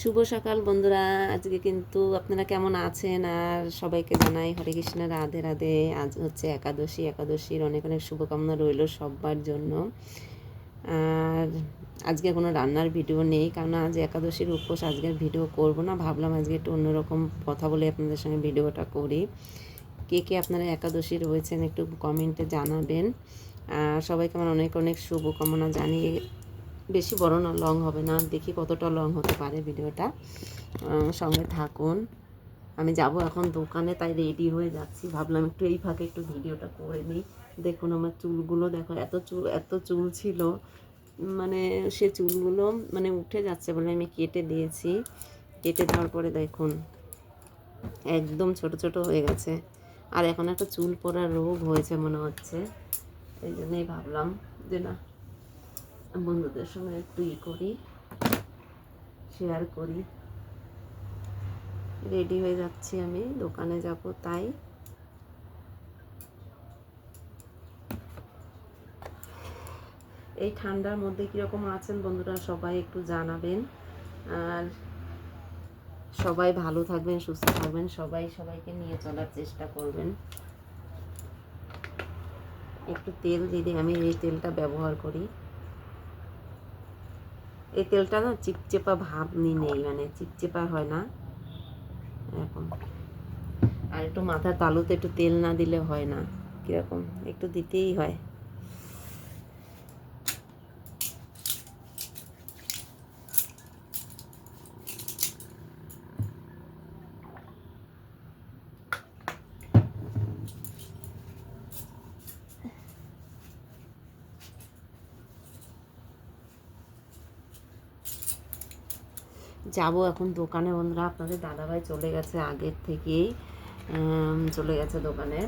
শুভ সকাল বন্ধুরা। আজকে কিন্তু আপনারা কেমন আছেন? আর সবাইকে জানাই হরে কৃষ্ণ, রাধে রাধে। আজ হচ্ছে একাদশী। একাদশীর অনেক অনেক শুভকামনা রইল সবার জন্য। আর আজকে কোনো রান্নার ভিডিও নেই, কারণ আজ একাদশীর উপোস আজকের ভিডিও করব না। ভাবলাম আজকে একটু অন্যরকম কথা বলে আপনাদের সঙ্গে ভিডিওটা করি। কে কে আপনারা একাদশী রয়েছেন একটু কমেন্টে জানাবেন। আর সবাইকে আমার অনেক অনেক শুভকামনা জানিয়ে বেশি বড় না লং হবে না। দেখি কতটা লং হতে পারে ভিডিওটা। সঙ্গে থাকুন। আমি যাব এখন দোকানে, তাই রেডি হয়ে যাচ্ছি। ভাবলাম একটু এই ফাঁকে একটু ভিডিওটা করে নিই। দেখুন আমার চুলগুলো, দেখো, এত চুল এত চুল ছিল। মানে সে চুলগুলো মানে উঠে যাচ্ছে বলে আমি কেটে দিয়েছি। কেটে দেওয়ার পরে দেখুন, একদম ছোট ছোট হয়ে গেছে। আর এখন একটা চুল পড়ার রোগ হয়েছে মনে হচ্ছে। এই জন্যই ভাবলাম যে না বন্ধুদের সঙ্গে একটু ই করি শেয়ার করি। রেডি হয়ে যাচ্ছি আমি, দোকানে যাব তাই। এই ঠান্ডার মধ্যে কীরকম আছেন বন্ধুরা সবাই একটু জানাবেন। আর সবাই ভালো থাকবেন, সুস্থ থাকবেন, সবাই সবাইকে নিয়ে চলার চেষ্টা করবেন। একটু তেল দিদি আমি এই তেলটা ব্যবহার করি। এই তেলটা না চিপচেপা ভাব নেই মানে চিপচেপা হয় না। এরকম। আর একটু মাথার তালুতে একটু তেল না দিলে হয় না, কীরকম? একটু দিতেই হয়। যাব এখন দোকানে, বন্ধুরা। আপনাদের দাদাভাই চলে গেছে আগের থেকেই। চলে গেছে দোকানে।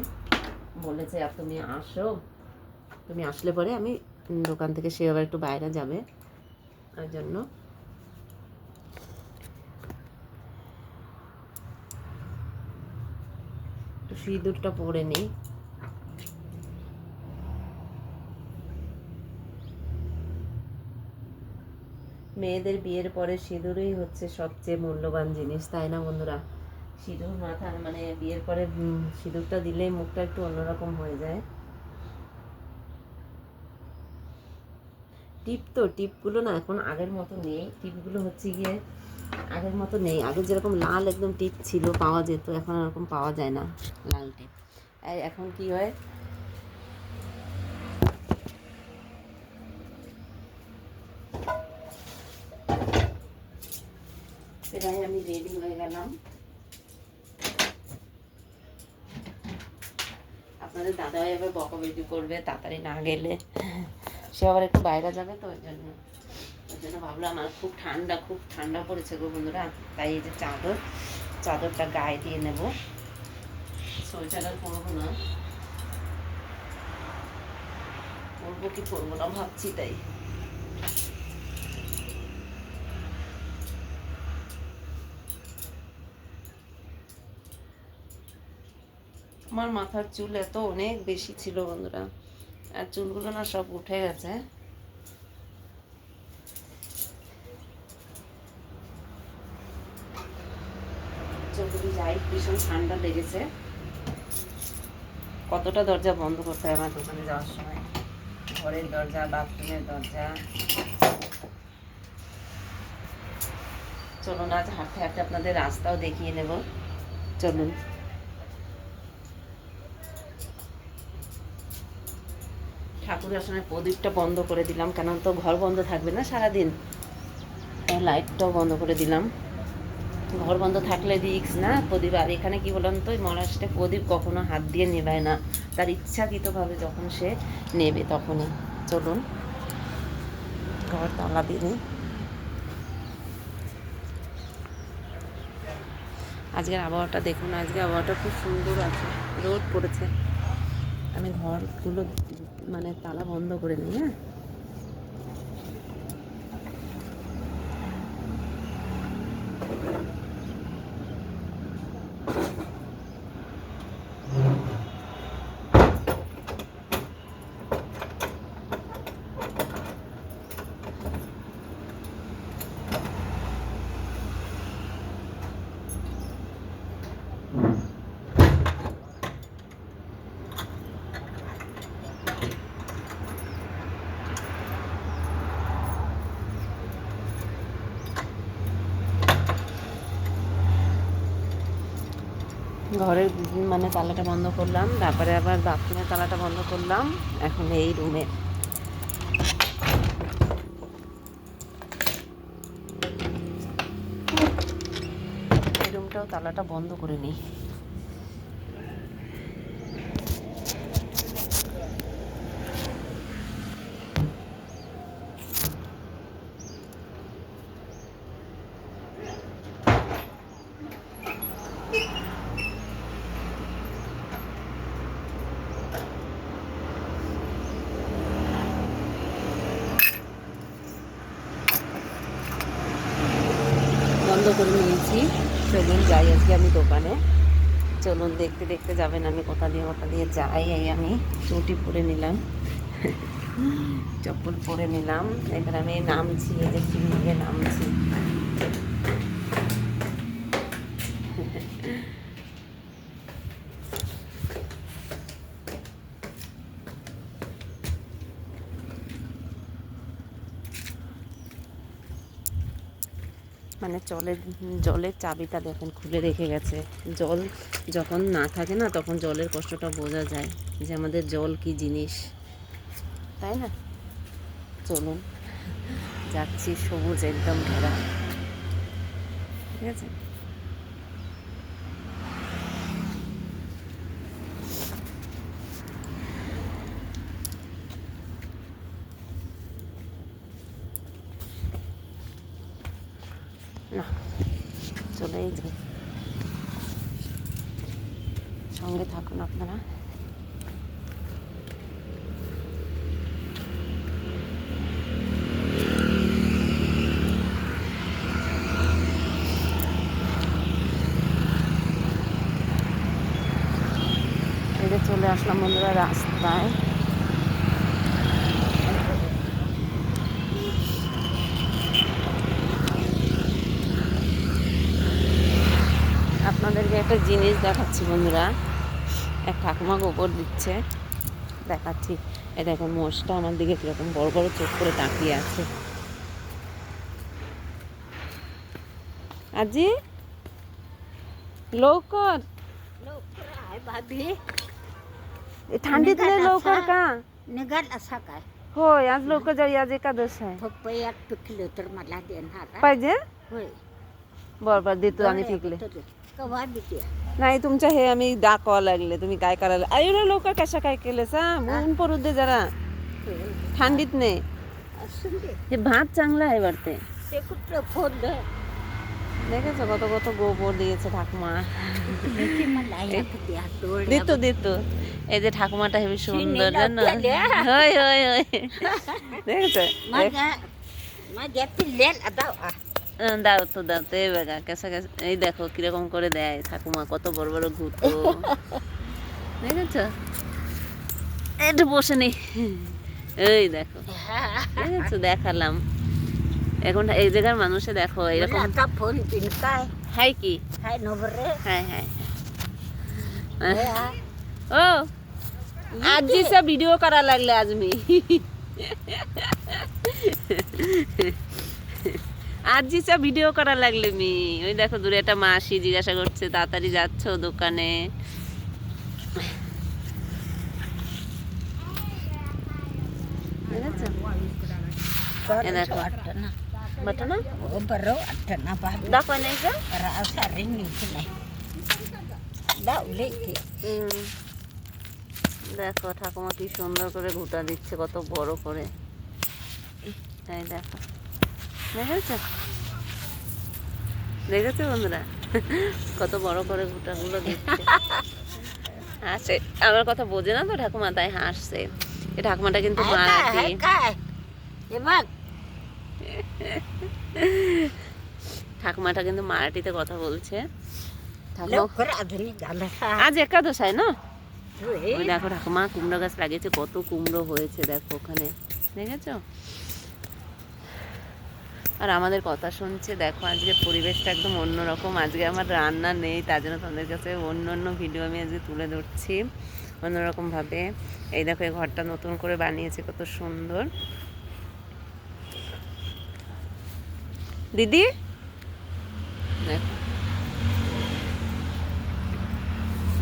বলেছে, আর তুমি আসো। তুমি আসলে পরে আমি দোকান থেকে সে আবার একটু বাইরে যাবে। তার জন্য। সিঁদুরটা পরে নিই। মেয়েদের বিয়ের পরে সিঁদুরই হচ্ছে সবচেয়ে মূল্যবান জিনিস, তাই না বন্ধুরা? সিঁদুর মাথার মানে বিয়ের পরে সিঁদুরটা দিলে মুখটা একটু অন্যরকম হয়ে যায়। টিপ তো, টিপগুলো না এখন আগের মতো নেই। টিপগুলো হচ্ছে গিয়ে আগের মতো নেই। আগে যেরকম লাল একদম টিপ ছিল, পাওয়া যেত, এখন এরকম পাওয়া যায় না, লাল টিপ। এখন কি হয় সেটাই আমি রেডি হয়ে গেলাম। আপনাদের দাদাভাই আবার বকবেটি করবে, তাড়াতাড়ি না গেলে। সে আবার একটু বাইরে যাবে তো, ওই জন্য। ওই জন্য ভাবলাম আমার খুব ঠান্ডা খুব ঠান্ডা পড়েছে গো বন্ধুরা। তাই এই যে চাদর, চাদরটা গায়ে দিয়ে নেব। আর পরবো না। পরবো কি পরবো না, ভাবছি তাই। আমার মাথার চুল এত অনেক বেশি ছিল বন্ধুরা। আর চুলগুলো না সব উঠে গেছে। যাই, ভীষণ ঠান্ডা লেগেছে। কতটা দরজা বন্ধ করতে হয় আমার দোকানে যাওয়ার সময়? ঘরের দরজা, বাথরুমের দরজা। চলুন, আজ হাঁটতে হাঁটতে আপনাদের রাস্তাও দেখিয়ে নেব। চলুন। ঠাকুর আসনের প্রদীপটা বন্ধ করে দিলাম কেন তো ঘর বন্ধ থাকবে না সারাদিন। লাইটটাও বন্ধ করে দিলাম। ঘর বন্ধ থাকলে রিক্স না, প্রদীপ। আর এখানে কি বললাম তো মহারাষ্ট্রে প্রদীপ কখনো হাত দিয়ে নেবায় না। তার ইচ্ছাকৃতভাবে যখন সে নেবে তখনই। চলুন ঘর তালা দিয়ে নিই। আজকের আবহাওয়াটা দেখুন, আজকে আবহাওয়াটা খুব সুন্দর আছে, রোদ পড়েছে। আমি ঘরগুলো মানে তালা বন্ধ করে নিই হ্যাঁ? ঘরের মানে তালাটা বন্ধ করলাম, তারপরে আবার বাথরুমের তালাটা বন্ধ করলাম, এখন এই রুমে। এই রুমটাও তালাটা বন্ধ করে নিই। করে নিয়েছি। চলুন যাই আজকে আমি দোকানে। চলুন দেখতে দেখতে যাবেন আমি কোথা দিয়ে কোথা দিয়ে যাই। এই আমি চটি পরে নিলাম। চপ্পল পরে নিলাম। এবার আমি নামছি সিঁড়ি নামছি মানে জলের জলের চাবিটা দেখেন খুলে রেখে গেছে। জল যখন না থাকে না, তখন জলের কষ্টটা বোঝা যায় যে আমাদের জল কি জিনিস। তাই না? চলুন, যাচ্ছি সবুজ একদম ঘেরা ঠিক আছে না চলেই যাই সঙ্গে থাকুন আপনারা। চলে আসলাম বন্ধুরা রাস্তায়। আপনাদেরকে একটা জিনিস দেখাচ্ছি বন্ধুরা। এক ঠাকুমা গোবর দিচ্ছে দেখাচ্ছি এই দেখুন মোষটা আমার দিকে কীরকম বড় বড় চোখ করে তাকিয়ে আছে আজি लवकर लवकर आहे भाभी थंडीतले लवकर का निघाला असा काय होय आज लवकर जाऊया आज एकादश आहे पपयात पिकलं तर मला देणार हा? पाहिजे होय बरं बरं देतो आम्ही पिकले कवा देते नाही तुमच्या हे आम्ही दाखवा लागले तुम्ही काय करायला अरे लवकर कशा काय केलं सा ऊन पडू दे जरा थंडीत नाही असून दे हे भात चांगला आहे वाटते ते कुठलं फोडलं দেখেছো কত কত গোবর দিয়েছে ঠাকুমা किती मला एक द्या डोळ्या দিত দিত এই যে ঠাকুমাটা হেবি সুন্দর চিনি জানো লাগালে। হয় হয় হয় দেখেছো माझ्या माझ्या पिल्ल्याला दाव আহ, দাও তো দাও তো এই বেগা কেসা কেসা এই দেখো কিরকম করে দেয় ঠাকুমা কত বড় বড় ঘুরতো দেখেছো একটু বসে নি এই দেখো দেখেছো দেখালাম এখন এই জায়গার মানুষে দেখো এরকম आता फोन पिन काय হাই কি हाय नवरे हाय हाय हे हा. ओ आजीचा व्हिडिओ करायला लागले आज আর জিচা ভিডিও করা লাগলে মি। ওই দেখো দূরে একটা মাসি জিজ্ঞাসা করছে তাড়াতাড়ি যাচ্ছ দোকানে? দেখো। ঠাকুমা কি সুন্দর করে ঘুটা দিচ্ছে কত বড় করে। তাই দেখো। দেখেছ? দেখেছ বন্ধুরা? কত বড় করে গুটাগুলো হাসে আমার কথা বোঝে না তো ঠাকুমা তাই হাসছে। এ ঠাকুমাটা কিন্তু মারাঠি। ঠাকুমাটা কিন্তু মারাঠিতে কথা বলছে। আজ একাদশ হয় না ওই দেখো ঠাকুমা কুমড়ো গাছ লাগিয়েছে কত কুমড়ো হয়েছে দেখো ওখানে। দেখেছ? আর আমাদের কথা শুনছে, দেখো আজকে পরিবেশটা একদম অন্যরকম। আজকে আমার রান্না নেই, তার জন্য তোমাদের কাছে অন্য অন্য ভিডিও আমি আজকে তুলে ধরছি অন্যরকমভাবে। এই দেখো, এই ঘরটা নতুন করে বানিয়েছে, কত সুন্দর। দিদি? দেখো।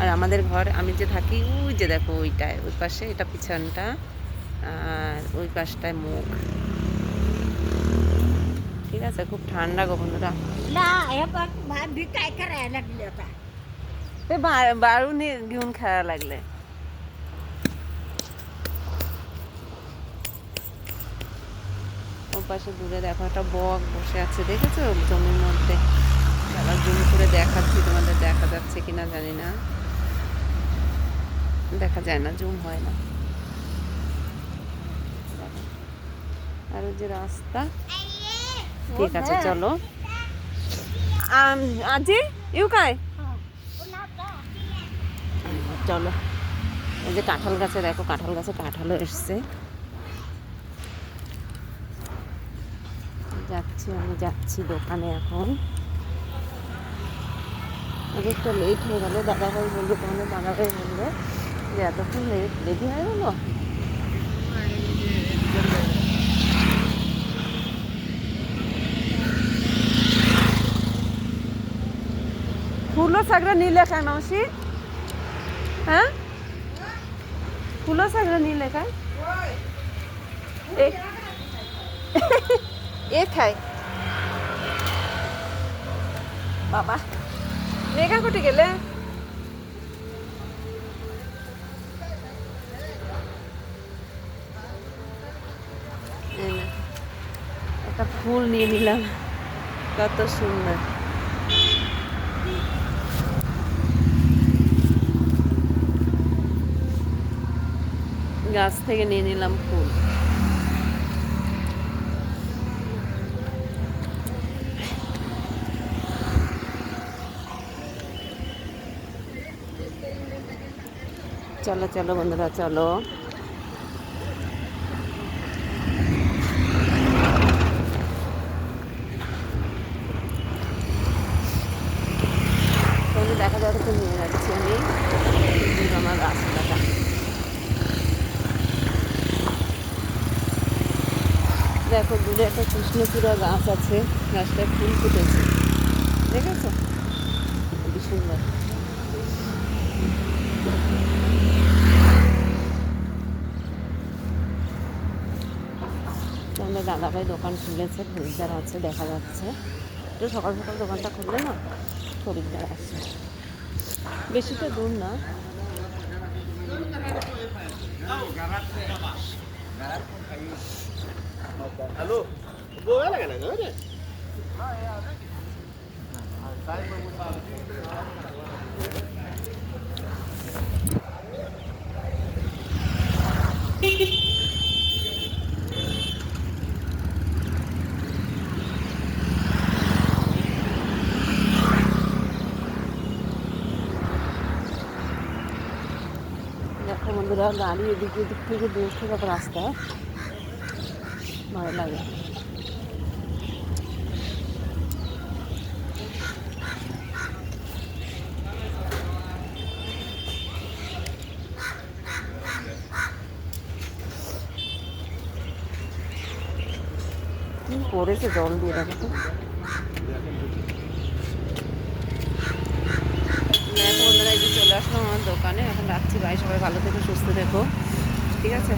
আর আমাদের ঘর, আমি যে থাকি, ওই যে দেখো, ওইটায়, ওই পাশে, এটা পিছনটা, আর ওই পাশটায় মুখ। ঠিক আছে খুব ঠান্ডা গো বন্ধুরা ना हे बघ भाभी काय करायला लागली आता ते बा- बाळूने घेऊन खेळायला लागले ও পাশে দূরে দেখো একটা বক বসে আছে দেখেছো জমির মধ্যে আবার জুম করে দেখাচ্ছি তোমাদের দেখা যাচ্ছে কিনা জানি না দেখা যায় না জুম হয় না দেখো। আর ওই যে রাস্তা ঠিক আছে চলো। আম- আজি ইউ কায় চলো। এই যে কাঁঠাল গাছে দেখো কাঁঠাল গাছে কাঁঠালও এসছে। যাচ্ছি আমি যাচ্ছি দোকানে এখন। একটু লেট হয়ে গেল দাদাভাই বলল তোমাদের দাদাভাই বলল যে এতক্ষণ লেট রেডি হয়ে গেলো? ফুলো সাগরা নিলে খায় মাসি হ্যাঁ? ফুলো সাগরা নিলে খায়? এ খায়। বাবা। মেঘা কুটি গেলে? একটা ফুল নিয়ে নিলাম। কত সুন্দর। গাছ থেকে নিয়ে নিলাম ফুল। চলো চলো বন্ধুরা চলো তোমাদের দেখা যাবে তো নিয়ে যাচ্ছি আমি এই যে আমার রাস্তাটা দূরে একটা কৃষ্ণচূড়া গাছ আছে, গাছটায় ফুল ফুটেছে। দেখেছ? খুবই সুন্দর। আমাদের দাদাভাই দোকান খুলেছে, খরিদ্দার আছে, দেখা যাচ্ছে। একটু সকাল সকাল দোকানটা খুললে না, খরিদ্দার আছে বেশি বেশিটা দূর না। Halo, boleh kan? Ada. দেখো বন্ধুরা গাড়ি এদিক এদিক থেকে দেখতে দেখো রাস্তায় ভালো লাগে। কি করেছে জল দিয়ে দেখো তো। দেখো বন্ধুরা এই যে চলে আসলাম আমার দোকানে। এখন রাখছি ভাই সবাই ভালো থেকো, সুস্থ থেকো। ঠিক আছে?